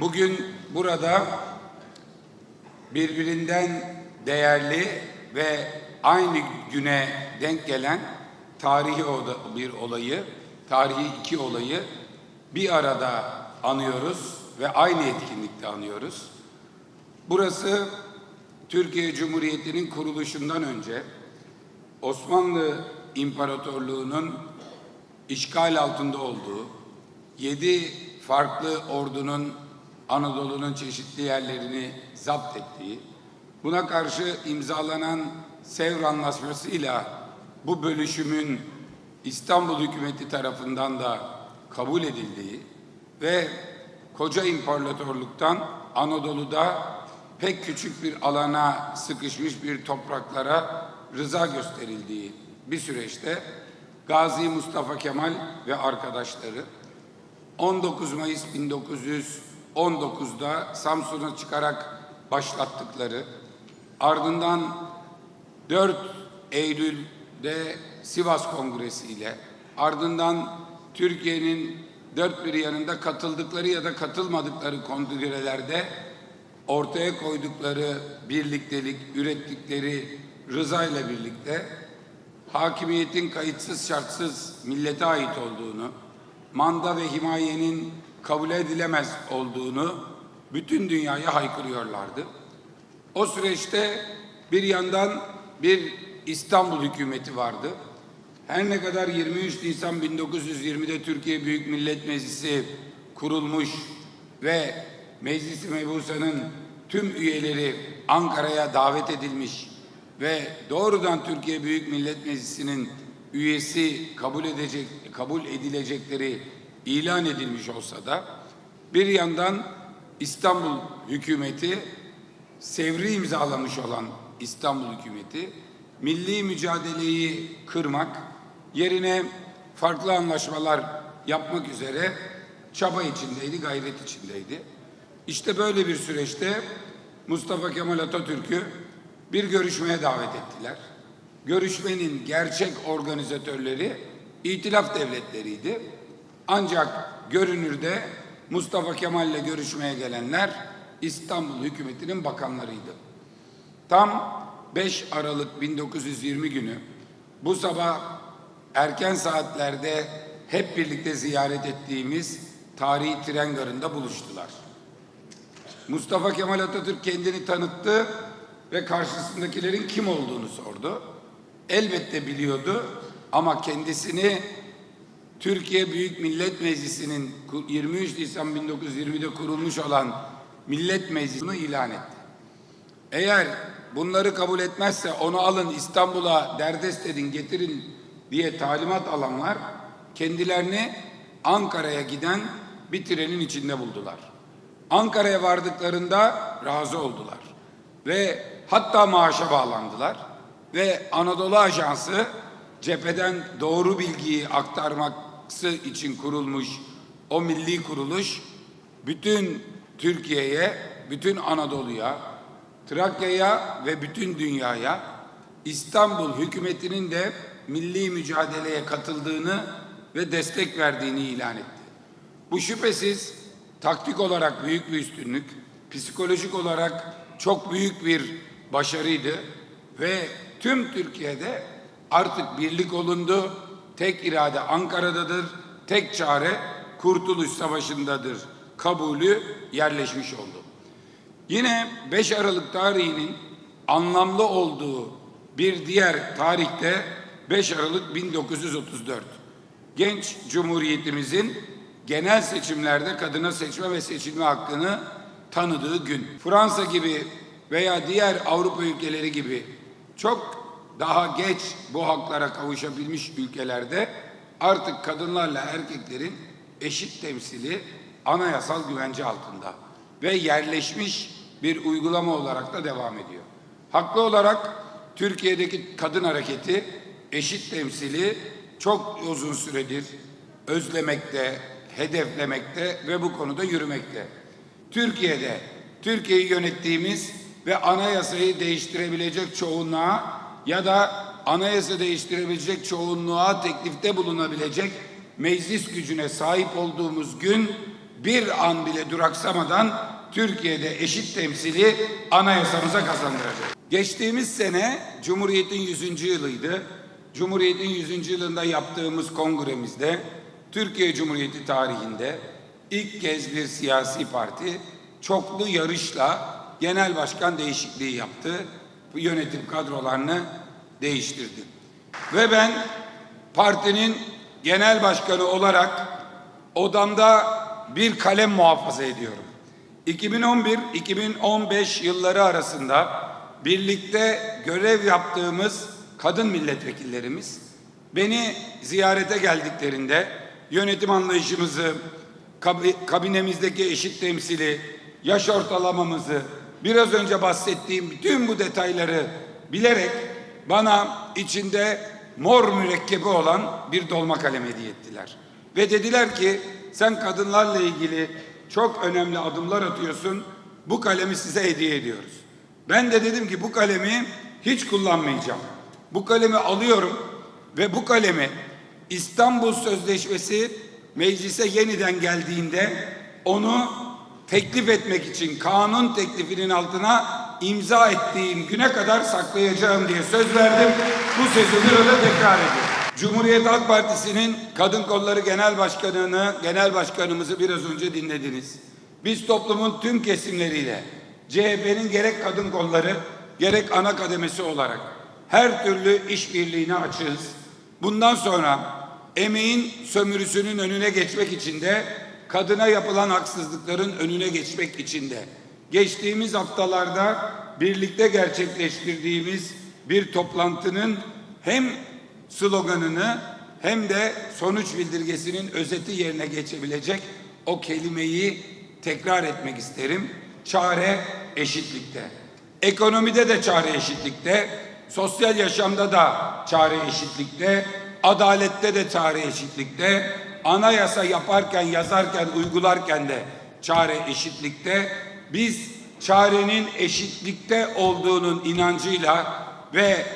Bugün burada birbirinden değerli ve aynı güne denk gelen tarihi bir olayı, tarihi iki olayı bir arada anıyoruz ve aynı etkinlikte anıyoruz. Burası Türkiye Cumhuriyeti'nin kuruluşundan önce Osmanlı İmparatorluğu'nun işgal altında olduğu, yedi farklı ordunun Anadolu'nun çeşitli yerlerini zapt ettiği, buna karşı imzalanan Sevr Anlaşması'yla bu bölüşümün İstanbul hükümeti tarafından da kabul edildiği ve koca imparatorluktan Anadolu'da pek küçük bir alana sıkışmış bir topraklara rıza gösterildiği bir süreçte Gazi Mustafa Kemal ve arkadaşları 19 Mayıs 1919'da Samsun'a çıkarak başlattıkları ardından 4 Eylül'de Sivas Kongresi ile ardından Türkiye'nin dört bir yanında katıldıkları ya da katılmadıkları kongrelerde ortaya koydukları birliktelik, ürettikleri rıza ile birlikte hakimiyetin kayıtsız şartsız millete ait olduğunu, manda ve himayenin kabul edilemez olduğunu bütün dünyaya haykırıyorlardı. O süreçte bir yandan bir İstanbul hükümeti vardı. Her ne kadar 23 Nisan 1920'de Türkiye Büyük Millet Meclisi kurulmuş ve Meclis-i Mebusa'nın tüm üyeleri Ankara'ya davet edilmiş ve doğrudan Türkiye Büyük Millet Meclisi'nin üyesi kabul edecek kabul edilecekleri ilan edilmiş olsa da bir yandan İstanbul hükümeti Sevri imzalamış olan İstanbul hükümeti milli mücadeleyi kırmak yerine farklı anlaşmalar yapmak üzere çaba içindeydi, gayret içindeydi. İşte böyle bir süreçte Mustafa Kemal Atatürk'ü bir görüşmeye davet ettiler. Görüşmenin gerçek organizatörleri İtilaf devletleriydi. Ancak görünürde Mustafa Kemal'le görüşmeye gelenler İstanbul hükümetinin bakanlarıydı. Tam 5 Aralık 1920 günü bu sabah erken saatlerde hep birlikte ziyaret ettiğimiz tarihi tren garında buluştular. Mustafa Kemal Atatürk kendini tanıttı ve karşısındakilerin kim olduğunu sordu. Elbette biliyordu ama kendisini Türkiye Büyük Millet Meclisi'nin 23 Nisan 1920'de kurulmuş olan Millet Meclisi'ni ilan etti. Eğer bunları kabul etmezse onu alın İstanbul'a derdest edin getirin diye talimat alanlar kendilerini Ankara'ya giden bir trenin içinde buldular. Ankara'ya vardıklarında razı oldular ve hatta maaşa bağlandılar ve Anadolu Ajansı cepheden doğru bilgiyi aktarması için kurulmuş o milli kuruluş bütün Türkiye'ye, bütün Anadolu'ya, Trakya'ya ve bütün dünyaya İstanbul hükümetinin de milli mücadeleye katıldığını ve destek verdiğini ilan etti. Bu şüphesiz taktik olarak büyük bir üstünlük, psikolojik olarak çok büyük bir başarıydı ve tüm Türkiye'de artık birlik olundu. Tek irade Ankara'dadır, tek çare Kurtuluş Savaşı'ndadır kabulü yerleşmiş oldu. Yine 5 Aralık tarihinin anlamlı olduğu bir diğer tarihte 5 Aralık 1934. Genç Cumhuriyetimizin genel seçimlerde kadına seçme ve seçilme hakkını tanıdığı gün. Fransa gibi veya diğer Avrupa ülkeleri gibi çok daha geç bu haklara kavuşabilmiş ülkelerde artık kadınlarla erkeklerin eşit temsili anayasal güvence altında ve yerleşmiş bir uygulama olarak da devam ediyor. Haklı olarak Türkiye'deki kadın hareketi eşit temsili çok uzun süredir özlemekte, hedeflemekte ve bu konuda yürümekte. Türkiye'de Türkiye'yi yönettiğimiz ve anayasayı değiştirebilecek çoğunluğa ya da anayasa değiştirebilecek çoğunluğa teklifte bulunabilecek meclis gücüne sahip olduğumuz gün bir an bile duraksamadan Türkiye'de eşit temsili anayasamıza kazandıracak. Geçtiğimiz sene Cumhuriyet'in 100. yılıydı. Cumhuriyet'in 100. yılında yaptığımız kongremizde Türkiye Cumhuriyeti tarihinde ilk kez bir siyasi parti çoklu yarışla genel başkan değişikliği yaptı. Yönetim kadrolarını değiştirdi. Ve ben partinin genel başkanı olarak odamda bir kalem muhafaza ediyorum. 2011-2015 yılları arasında birlikte görev yaptığımız kadın milletvekillerimiz beni ziyarete geldiklerinde yönetim anlayışımızı, kabi- kabinemizdeki eşit temsili, yaş ortalamamızı, biraz önce bahsettiğim bütün bu detayları bilerek bana içinde mor mürekkebi olan bir dolma kalem hediye ettiler. Ve dediler ki sen kadınlarla ilgili çok önemli adımlar atıyorsun. Bu kalemi size hediye ediyoruz. Ben de dedim ki bu kalemi hiç kullanmayacağım. Bu kalemi alıyorum ve bu kalemi İstanbul Sözleşmesi meclise yeniden geldiğinde onu teklif etmek için kanun teklifinin altına imza ettiğim güne kadar saklayacağım diye söz verdim. Bu sözümü öyle tekrar ediyorum. Cumhuriyet Halk Partisi'nin Kadın Kolları Genel Başkanı'nı, Genel Başkanımızı biraz önce dinlediniz. Biz toplumun tüm kesimleriyle CHP'nin gerek kadın kolları gerek ana kademesi olarak her türlü işbirliğine açığız. Bundan sonra emeğin sömürüsünün önüne geçmek için de kadına yapılan haksızlıkların önüne geçmek için de geçtiğimiz haftalarda birlikte gerçekleştirdiğimiz bir toplantının hem sloganını hem de sonuç bildirgesinin özeti yerine geçebilecek o kelimeyi tekrar etmek isterim. Çare eşitlikte. Ekonomide de çare eşitlikte, sosyal yaşamda da çare eşitlikte, adalette de çare eşitlikte, anayasa yaparken, yazarken, uygularken de çare eşitlikte. Biz çarenin eşitlikte olduğunun inancıyla ve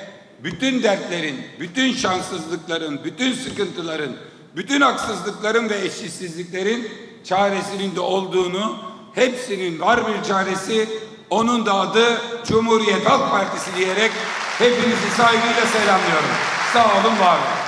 bütün dertlerin, bütün şanssızlıkların, bütün sıkıntıların, bütün haksızlıkların ve eşitsizliklerin çaresinin de olduğunu, hepsinin var bir çaresi, onun da adı Cumhuriyet Halk Partisi diyerek hepinizi saygıyla selamlıyorum. Sağ olun, var olun.